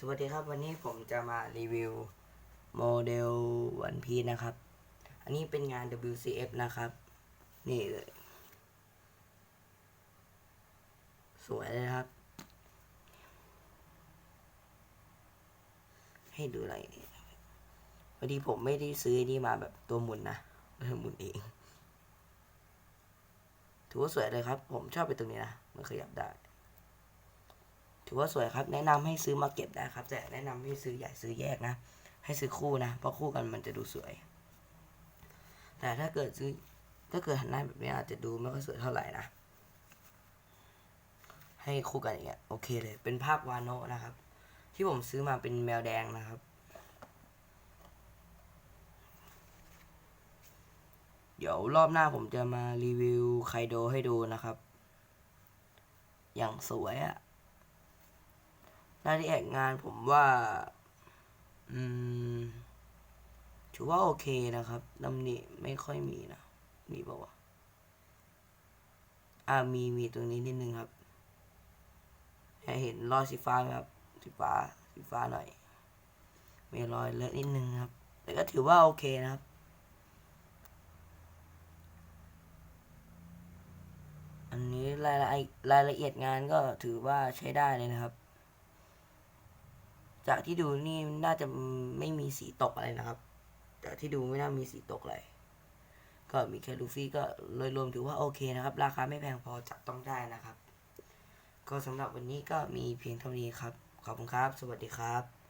สวัสดีครับวันนี้ผมจะมารีวิวโมเดลวันพีนะครับ อันนี้เป็นงาน WCF นะครับ นี่เลย สวยเลยครับ ให้ดูอะไรพอดีผมไม่ได้ซื้อนี่มาแบบตัวหมุนนะเออหมุนเองถือว่าสวยเลยครับ ผมชอบไปตรงนี้นะ มันขยับได้ ถือว่าสวยครับ แนะนำให้ซื้อมาเก็บได้ครับ แต่แนะนำให้ซื้อใหญ่ซื้อแยกนะ ให้ซื้อคู่นะ เพราะคู่กันมันจะดูสวย แต่ถ้าเกิดซื้อถ้าเกิดหันหน้าแบบนี้อาจจะดูไม่ค่อยสวยเท่าไหร่นะ ให้คู่กันอย่างเงี้ยโอเคเลย เป็นภาพวานโนะนะครับ ที่ผมซื้อมาเป็นแมวแดงนะครับเดี๋ยวรอบหน้าผมจะมารีวิวไคโดให้ดูนะครับ อย่างสวยอะ รายละเอียดงานผมว่า อืม ถือว่าโอเคนะครับตำหนิไม่ค่อยมีนะ มีปะวะอ่ามีมีตรงนี้นิดนึงครับให้เห็นรอยสีฟ้าครับ สีฟ้า สีฟ้าหน่อย มีรอยเลอะนิดนึงครับ แต่ก็ถือว่าโอเคนะครับอันนี้รายละเอียดรายละเอียดงานก็ถือว่าใช้ได้เลยนะครับ จากที่ดูนี่น่าจะไม่มีสีตกอะไรนะครับจากที่ดูไม่น่ามีสีตกเลยก็มีแค่ลูฟี่ก็โดยรวมถือว่าโอเคนะครับ ราคาไม่แพงพอจับต้องได้นะครับ ก็สำหรับวันนี้ก็มีเพียงเท่านี้ครับ ขอบคุณครับ สวัสดีครับ